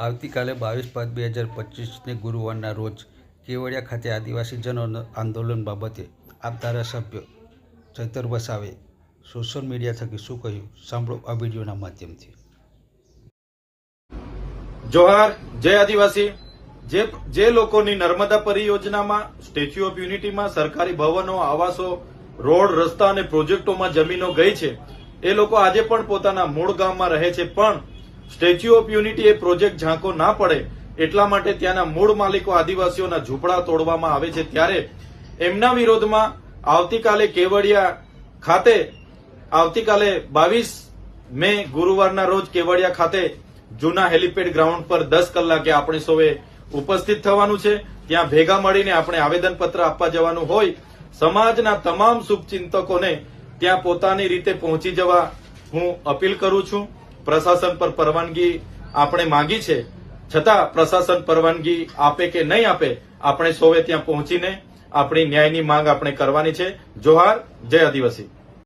આવતીકાલે બાવીસ પાંચ બે હજાર પચીસને ગુરુવારના રોજ કેવડિયા ખાતે આદિવાસી જન આંદોલન બાબતે આપ ધારાસભ્ય ચૈતર વસાવે સોશિયલ મીડિયા થકી શું કહ્યું? સાંભળો આ વિડીયોના માધ્યમથી. જોહાર, જય આદિવાસી. જે જે લોકોની નર્મદા પરિયોજનામાં, સ્ટેચ્યુ ઓફ યુનિટીમાં સરકારી ભવનો, આવાસો, રોડ, રસ્તા અને પ્રોજેક્ટોમાં જમીનો ગઈ છે, એ લોકો આજે પણ પોતાના મૂળ ગામમાં રહે છે. પણ સ્ટેચ્યુ ઓફ યુનિટી એ પ્રોજેક્ટ ઝાંકો ના પડે એટલા માટે ત્યાંના મૂળ માલિકો આદિવાસીઓના ઝૂંપડા તોડવામાં આવે છે. ત્યારે એમના વિરોધમાં આવતીકાલે કેવડિયા ખાતે, આવતીકાલે બાવીસ મે ગુરુવારના રોજ કેવડિયા ખાતે જૂના હેલીપેડ ગ્રાઉન્ડ પર દસ કલાકે આપણે સૌએ ઉપસ્થિત થવાનું છે. ત્યાં ભેગા મળીને આપણે આવેદનપત્ર આપવા જવાનું હોય. સમાજના તમામ શુભચિંતકોને ત્યાં પોતાની રીતે પહોંચી જવા હું અપીલ કરું છું. પ્રશાસન પર પરવાનગી આપણે માંગી છે. છતાં પ્રશાસન પરવાનગી આપે કે નહીં આપે, આપણે સૌએ ત્યાં પહોંચીને આપણી ન્યાયની માંગ આપણે કરવાની છે. જોહાર, જય આદિવાસી.